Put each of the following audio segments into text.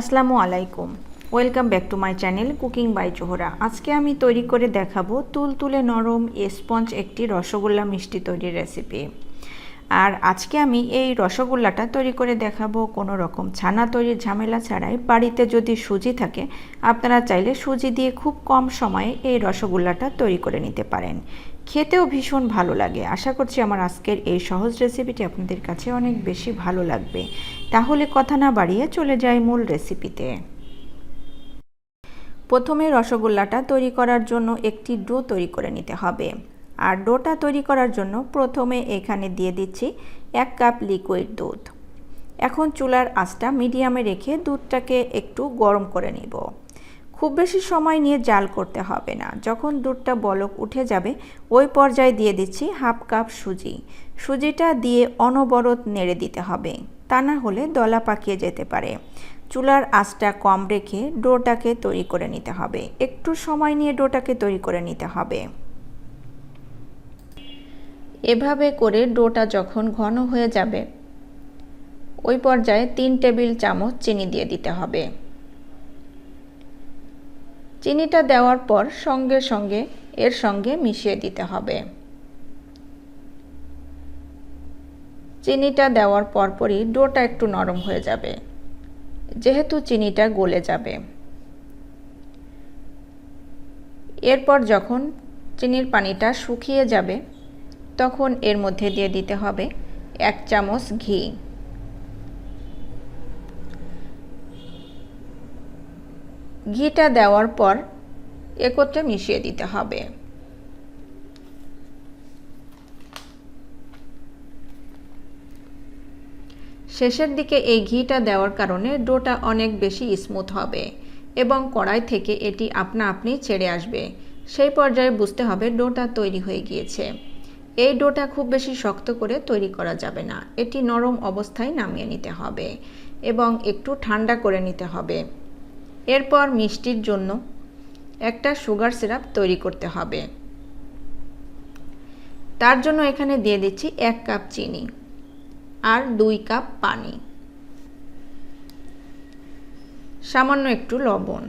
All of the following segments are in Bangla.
আসসালামু আলাইকুম। Welcome back to my channel cooking by Zohra আজকে আমি তৈরি করে দেখাবো তুলতুলে নরম স্পঞ্জ একটি রসগোল্লা মিষ্টি তৈরির রেসিপি আর আজকে আমি এই রসগোল্লাটা তৈরি করে দেখাবো কোনো রকম ছানা তৈরির ঝামেলা ছাড়াই। বাড়িতে যদি সুজি থাকে, আপনারা চাইলে সুজি দিয়ে খুব কম সময়ে এই রসগোল্লাটা তৈরি করে নিতে পারেন। খেতেও ভীষণ ভালো লাগে। আশা করছি আমার আজকের এই সহজ রেসিপিটি আপনাদের কাছে অনেক বেশি ভালো লাগবে। তাহলে কথা না বাড়িয়ে চলে যাই মূল রেসিপিতে প্রথমে রসগোল্লাটা তৈরি করার জন্য একটি ডো তৈরি করে নিতে হবে। আর ডোটা তৈরি করার জন্য প্রথমে এখানে দিয়ে দিচ্ছি এক কাপ লিকুইড দুধ। এখন চুলার আঁচটা মিডিয়ামে রেখে দুধটাকে একটু গরম করে নিব। খুব বেশি সময় নিয়ে জাল করতে হবে না। যখন দুধটা বলক উঠে যাবে, ওই পর্যায়ে দিয়ে দিচ্ছি হাফ কাপ সুজি। সুজিটা দিয়ে অনবরত নেড়ে দিতে হবে। তা না হলে দলা পাকিয়ে যেতে পারে। চুলার আঁচটা কম রেখে ডোটাকে তৈরি করে নিতে হবে। একটু সময় নিয়ে ডোটাকে তৈরি করে নিতে হবে। এভাবে করে ডোটা যখন ঘন হয়ে যাবে, ওই পর্যায়ে তিন টেবিল চামচ চিনি দিয়ে দিতে হবে। চিনিটা দেওয়ার পর সঙ্গে সঙ্গে এর সঙ্গে মিশিয়ে দিতে হবে। চিনিটা দেওয়ার পরপরই ডোটা একটু নরম হয়ে যাবে, যেহেতু চিনিটা গলে যাবে। এরপর যখন চিনির পানিটা শুকিয়ে যাবে, তখন এর মধ্যে দিয়ে দিতে হবে এক চামচ ঘি। ঘিটা দেওয়ার পর একত্রে মিশিয়ে দিতে হবে। শেষের দিকে এই ঘিটা দেওয়ার কারণে ডোটা অনেক বেশি স্মুথ হবে এবং কড়াই থেকে এটি আপনা আপনি ছেড়ে আসবে। সেই পর্যায়ে বুঝতে হবে ডোটা তৈরি হয়ে গিয়েছে। এই ডোটা খুব বেশি শক্ত করে তৈরি করা যাবে না। এটি নরম অবস্থায় নামিয়ে নিতে হবে এবং একটু ঠান্ডা করে নিতে হবে। এরপর মিষ্টির জন্য একটা সুগার সিরাপ তৈরি করতে হবে। তার জন্য এখানে দিয়ে দিচ্ছি এক কাপ চিনি আর দুই কাপ পানি। সামান্য একটু লবণ।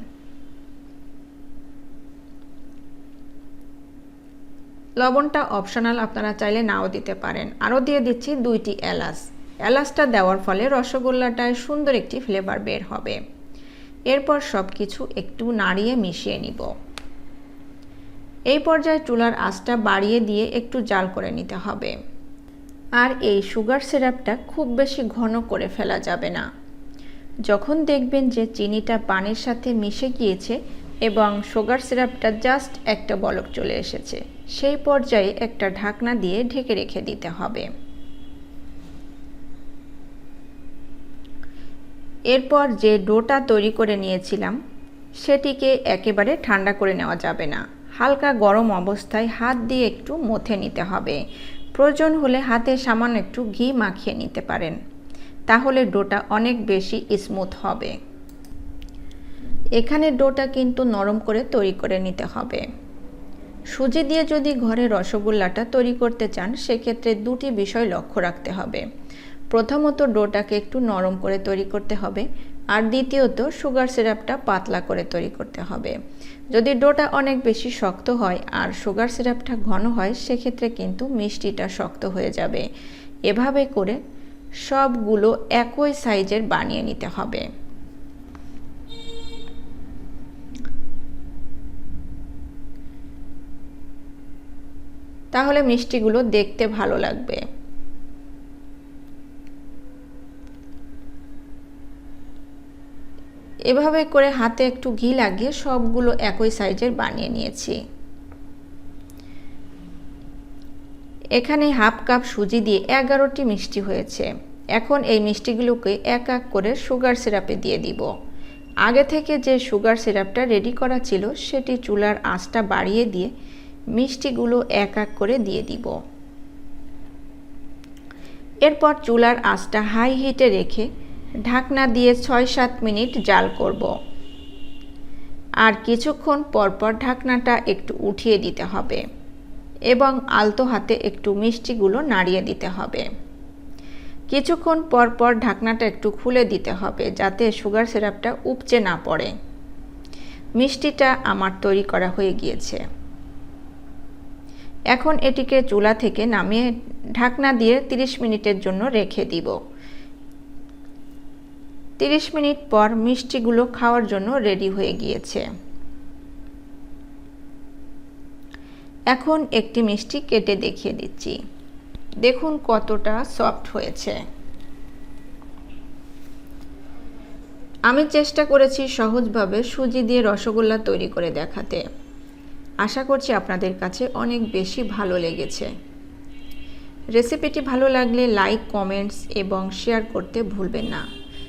লবণটা অপশনাল আপনারা চাইলে নাও দিতে পারেন। আরও দিয়ে দিচ্ছি দুইটি এলাচ। এলাচটা দেওয়ার ফলে রসগোল্লাটায় সুন্দর একটি ফ্লেভার বের হবে। এরপর সব কিছু একটু নাড়িয়ে মিশিয়ে নিব। এই পর্যায়ে চুলার আঁচটা বাড়িয়ে দিয়ে একটু জাল করে নিতে হবে। আর এই সুগার সিরাপটা খুব বেশি ঘন করে ফেলা যাবে না। যখন দেখবেন যে চিনিটা পানির সাথে মিশে গিয়েছে এবং সুগার সিরাপটা জাস্ট একটা বলক চলে এসেছে, সেই পর্যায়ে একটা ঢাকনা দিয়ে ঢেকে রেখে দিতে হবে। এরপর যে ডোটা তৈরি করে নিয়েছিলাম, সেটিকে একেবারে ঠান্ডা করে নেওয়া যাবে না। হালকা গরম অবস্থায় হাত দিয়ে একটু মথে নিতে হবে। প্রয়োজন হলে হাতে সামান্য একটু ঘি মাখিয়ে নিতে পারেন। তাহলে ডোটা অনেক বেশি স্মুথ হবে। এখানে ডোটা কিন্তু নরম করে তৈরি করে নিতে হবে। সুজি দিয়ে যদি ঘরে রসগোল্লাটা তৈরি করতে চান, সেক্ষেত্রে দুটি বিষয় লক্ষ্য রাখতে হবে। প্রথমত ডোটাকে একটু নরম করে তৈরি করতে হবে আর দ্বিতীয়ত সুগার সিরাপটা পাতলা করে তৈরি করতে হবে। যদি ডোটা অনেক বেশি শক্ত হয় আর সুগার সিরাপটা ঘন হয়, সেক্ষেত্রে কিন্তু মিষ্টিটা শক্ত হয়ে যাবে। এভাবে করে সবগুলো একই সাইজের বানিয়ে নিতে হবে। তাহলে মিষ্টিগুলো দেখতে ভালো লাগবে। এভাবে করে হাতে একটু ঘি লাগিয়ে সবগুলো একই সাইজের বানিয়ে নিয়েছি। এখানে হাফ কাপ সুজি দিয়ে এগারোটি মিষ্টি হয়েছে। এখন এই মিষ্টিগুলোকে এক এক করে সুগার সিরাপে দিয়ে দিব। আগে থেকে যে সুগার সিরাপটা রেডি করা ছিল, সেটি চুলার আঁচটা বাড়িয়ে দিয়ে মিষ্টিগুলো এক এক করে দিয়ে দিব। এরপর চুলার আঁচটা হাই হিটে রেখে ঢাকনা দিয়ে ছয় সাত মিনিট জাল করব। আর কিছুক্ষণ পরপর ঢাকনাটা একটু উঠিয়ে দিতে হবে এবং আলতো হাতে একটু মিষ্টিগুলো নাড়িয়ে দিতে হবে। কিছুক্ষণ পর পর ঢাকনাটা একটু খুলে দিতে হবে যাতে সুগার সিরাপটা উপচে না পড়ে। মিষ্টিটা আমার তৈরি করা হয়ে গিয়েছে। এখন এটিকে চুলা থেকে নামিয়ে ঢাকনা দিয়ে 30 মিনিটের জন্য রেখে দিব। 30 মিনিট পর মিষ্টিগুলো খাওয়ার জন্য রেডি হয়ে গিয়েছে। এখন একটি মিষ্টি কেটে দেখিয়ে দিচ্ছি। দেখুন কতটা সফট হয়েছে। আমি চেষ্টা করেছি সহজভাবে সুজি দিয়ে রসগোল্লা তৈরি করে দেখাতে। আশা করছি আপনাদের কাছে অনেক বেশি ভালো লেগেছে। রেসিপিটি ভালো লাগলে লাইক, কমেন্টস এবং শেয়ার করতে ভুলবেন না।